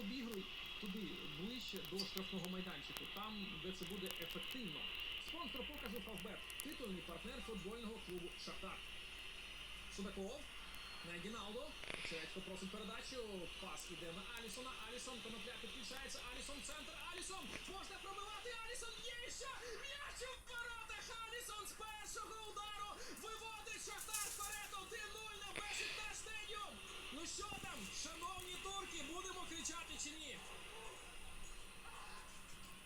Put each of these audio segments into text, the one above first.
обігруй туди, ближче до штрафного майданчику, там, де це буде ефективно. Спонсор показу Фавбет, титульний партнер футбольного клубу Шахтар. Судаков на Гіналдо. Черечко просить передачу. Пас іде на Алісона. Алісон конопля підключається. Алісон центр. Алісон можна пробивати. Алісон є ще. М'яч у воротах. Алісон з першого удару що там, шановні турки, будемо кричати чи ні?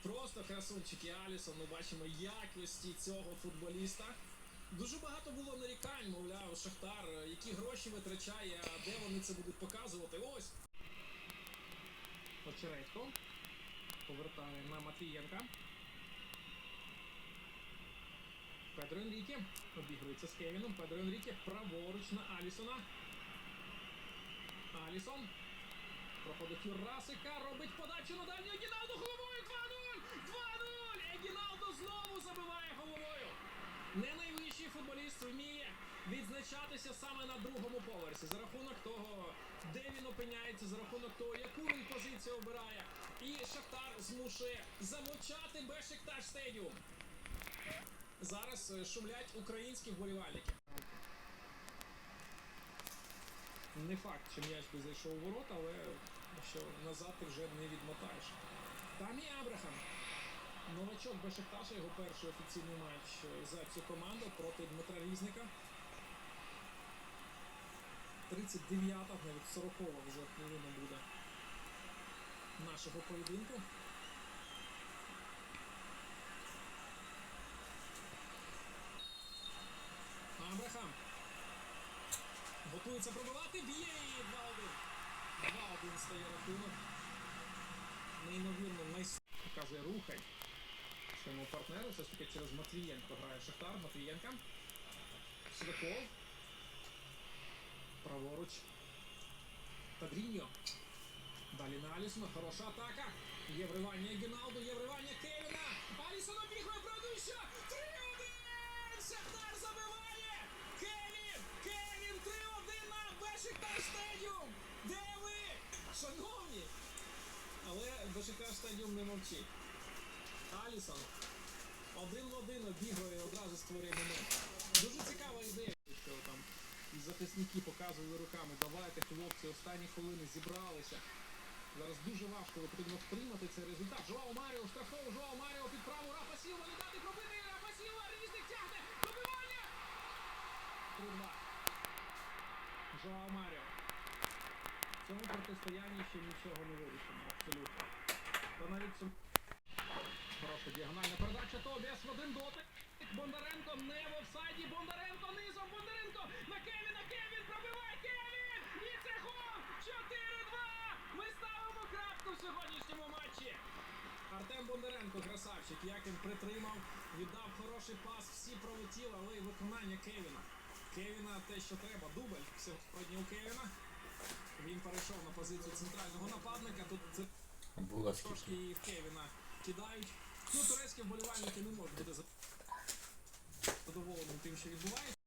Просто красунчики Алісон. Ми бачимо якості цього футболіста. Дуже багато було нарікань, мовляв, Шахтар, які гроші витрачає, а де вони це будуть показувати. Ось. Очередько. Повертає на Матвієнка. Педро Енріке. Обігрується з Кевіном. Педро Енріке праворуч на Алісона. Алісон. Проходить Юрасика, робить подачу на дальню Егіналду головою 2-0! 2-0! Егіналду знову забиває головою. Не найвищий футболіст вміє відзначатися саме на другому поверсі за рахунок того, де він опиняється, за рахунок того, яку він позицію обирає. І Шахтар змушує замовчати Бешикташ Стедіум. Зараз е, шумлять українські вболівальники. Не факт, чи м'яч би зайшов у ворота, але що назад ти вже не відмотаєш. Тамі Абрахам. Новачок Бешикташа, його перший офіційний матч за цю команду проти Дмитра Різника. 39-та, навіть 40-та вже хвилина буде нашого поєдинку. Абрахам. Готується пробивати, б'є і 2-1. 2-1 стає рахунок. Неймовірно, найс... показує рухай своєму партнеру. Все ж таки через Матвієнко грає Шахтар. Матвієнка. Судаков. Праворуч. Падріньо. Далі на Алісона. Хороша атака. Є вривання Гіналду, є вривання Кевіна. Алісон обігрує і 3-1! Шахтар забиває! Бешикташ Стадіум не мовчить. Алісон один в один обігрує одразу створює момент. Дуже цікава ідея, що там захисники показували руками. Давайте, хлопці, останні хвилини зібралися. Зараз дуже важко потрібно втримати цей результат. Жоао Маріо штрафов, Жоао Маріо під праву, Рафа Сілва не дати пробити, Рафа Сілва, різник тягне, добивання! 3-2. Жоао Маріо. В цьому протистоянні ще нічого не вирішено, абсолютно. Хороша діагональна передача Тобіас в один дотик. Бондаренко не в офсайді. Бондаренко низом. Бондаренко на Кевіна. Кевін пробиває Кевін! І це гол! 4-2! Ми ставимо крапку в сьогоднішньому матчі. Артем Бондаренко, красавчик, як він притримав, віддав хороший пас, всі пролетіли, але й виконання Кевіна. Кевіна те, що треба. Дубль сьогодні у Кевіна. Він перейшов на позицію центрального нападника. Тут Трошки скільки. і в Кевіна кидають. Ну, турецькі вболівальники не можуть бути задоволеним тим, що відбувається.